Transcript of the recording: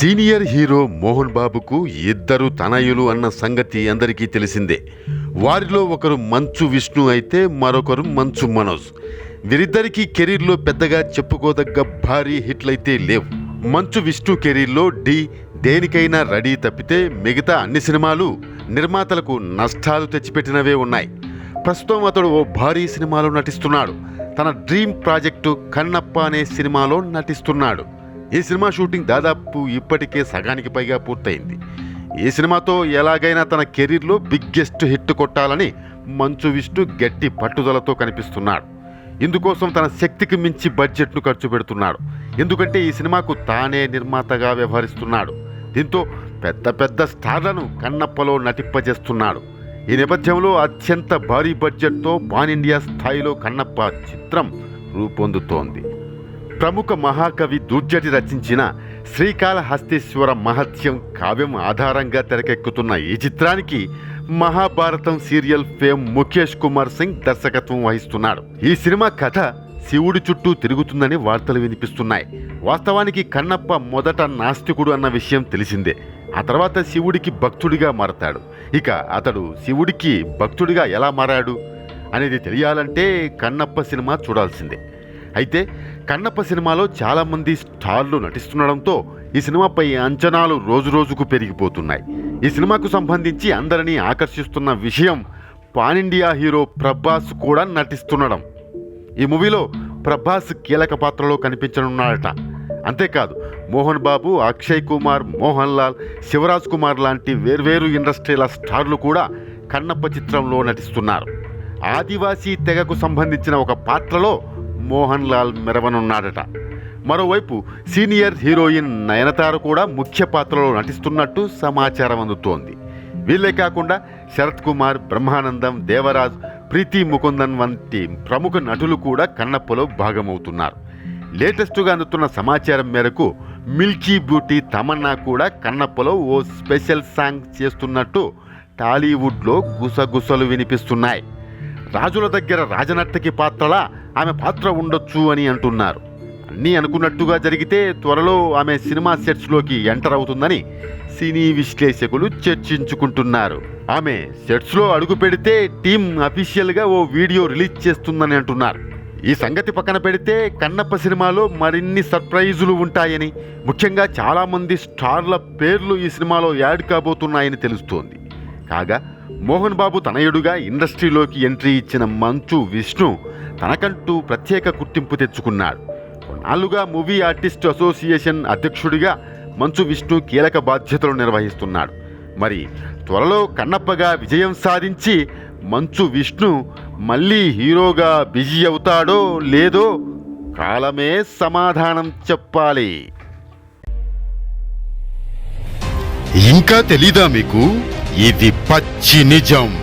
Senior hero Mohan బాబుకు ఇద్దరు తనయులు అన్న సంగతి అందరికీ తెలిసిందే. వారిలో ఒకరు మంచు విష్ణు అయితే మరొకరు మంచు మనోజ్. వీరిద్దరికీ కెరీర్లో పెద్దగా చెప్పుకోదగ్గ భారీ హిట్లయితే లేవు. మంచు విష్ణు కెరీర్లో డి దేనికైనా రెడీ తప్పితే మిగతా అన్ని సినిమాలు నిర్మాతలకు నష్టాలు తెచ్చిపెట్టినవే ఉన్నాయి. ప్రస్తుతం అతడు ఓ భారీ సినిమాలో నటిస్తున్నాడు. తన డ్రీమ్ ప్రాజెక్టు కన్నప్ప అనే సినిమాలో నటిస్తున్నాడు. ఈ సినిమా షూటింగ్ దాదాపు ఇప్పటికే సగానికి పైగా పూర్తయింది. ఈ సినిమాతో ఎలాగైనా తన కెరీర్లో బిగ్గెస్ట్ హిట్ కొట్టాలని మంచు విష్ణు గట్టి పట్టుదలతో కనిపిస్తున్నాడు. ఇందుకోసం తన శక్తికి మించి బడ్జెట్ను ఖర్చు పెడుతున్నాడు. ఎందుకంటే ఈ సినిమాకు తానే నిర్మాతగా వ్యవహరిస్తున్నాడు. దీంతో పెద్ద పెద్ద స్టార్లను కన్నప్పలో నటింపజేస్తున్నాడు. ఈ నేపథ్యంలో అత్యంత భారీ బడ్జెట్తో పాన్ ఇండియా స్థాయిలో కన్నప్ప చిత్రం రూపొందుతోంది. ప్రముఖ మహాకవి దుర్జటి రచించిన శ్రీకాళహస్తీశ్వర మహత్యం కావ్యం ఆధారంగా తెరకెక్కుతున్న ఈ చిత్రానికి మహాభారతం సీరియల్ ఫేమ్ ముఖేష్ కుమార్ సింగ్ దర్శకత్వం వహిస్తున్నాడు. ఈ సినిమా కథ శివుడి చుట్టూ తిరుగుతుందని వార్తలు వినిపిస్తున్నాయి. వాస్తవానికి కన్నప్ప మొదట నాస్తికుడు అన్న విషయం తెలిసిందే. ఆ తర్వాత శివుడికి భక్తుడిగా మారతాడు. ఇక అతడు శివుడికి భక్తుడిగా ఎలా మారాడు అనేది తెలియాలంటే కన్నప్ప సినిమా చూడాల్సిందే. అయితే కన్నప్ప సినిమాలో చాలామంది స్టార్లు నటిస్తుండడంతో ఈ సినిమాపై అంచనాలు రోజురోజుకు పెరిగిపోతున్నాయి. ఈ సినిమాకు సంబంధించి అందరినీ ఆకర్షిస్తున్న విషయం పాన్ ఇండియా హీరో ప్రభాస్ కూడా నటిస్తుండడం. ఈ మూవీలో ప్రభాస్ కీలక పాత్రలో కనిపించనున్నాడట. అంతేకాదు మోహన్ బాబు అక్షయ్ కుమార్ మోహన్ లాల్ శివరాజ్ కుమార్ లాంటి వేర్వేరు ఇండస్ట్రీల స్టార్లు కూడా కన్నప్ప చిత్రంలో నటిస్తున్నారు. ఆదివాసీ తెగకు సంబంధించిన ఒక పాత్రలో మోహన్ లాల్ మెరవనున్నాడట. మరోవైపు సీనియర్ హీరోయిన్ నయనతార కూడా ముఖ్య పాత్రలో నటిస్తున్నట్టు సమాచారం అందుతోంది. వీళ్ళే కాకుండా శరత్ కుమార్ బ్రహ్మానందం దేవరాజ్ ప్రీతి ముకుందన్ వంటి ప్రముఖ నటులు కూడా కన్నప్పలో భాగమవుతున్నారు. లేటెస్ట్గా అందుతున్న సమాచారం మేరకు మిల్కీ బ్యూటీ తమన్నా కూడా కన్నప్పలో ఓ స్పెషల్ సాంగ్ చేస్తున్నట్టు టాలీవుడ్లో గుసగుసలు వినిపిస్తున్నాయి. రాజుల దగ్గర రాజనర్తకి పాత్రలా ఆమె పాత్ర ఉండొచ్చు అని అంటున్నారు. అన్నీ అనుకున్నట్టుగా జరిగితే త్వరలో ఆమె సినిమా సెట్స్లోకి ఎంటర్ అవుతుందని సినీ విశ్లేషకులు చర్చించుకుంటున్నారు. ఆమె సెట్స్లో అడుగు పెడితే టీం అఫీషియల్గా ఓ వీడియో రిలీజ్ చేస్తుందని అంటున్నారు. ఈ సంగతి పక్కన పెడితే కన్నప్ప సినిమాలో మరిన్ని సర్ప్రైజులు ఉంటాయని ముఖ్యంగా చాలామంది స్టార్ల పేర్లు ఈ సినిమాలో యాడ్ కాబోతున్నాయని తెలుస్తోంది. కాగా మోహన్ బాబు తనయుడుగా ఇండస్ట్రీలోకి ఎంట్రీ ఇచ్చిన మంచు విష్ణు తనకంటూ ప్రత్యేక గుర్తింపు తెచ్చుకున్నాడు. కొన్నాళ్ళుగా మూవీ ఆర్టిస్ట్ అసోసియేషన్ అధ్యక్షుడిగా మంచు విష్ణు కీలక బాధ్యతలు నిర్వహిస్తున్నాడు. మరి త్వరలో కన్నప్పగా విజయం సాధించి మంచు విష్ణు మళ్ళీ హీరోగా బిజీ అవుతాడో లేదో కాలమే సమాధానం చెప్పాలి. ఇంకా తెలీదా మీకు? ఇది పచ్చి నిజం.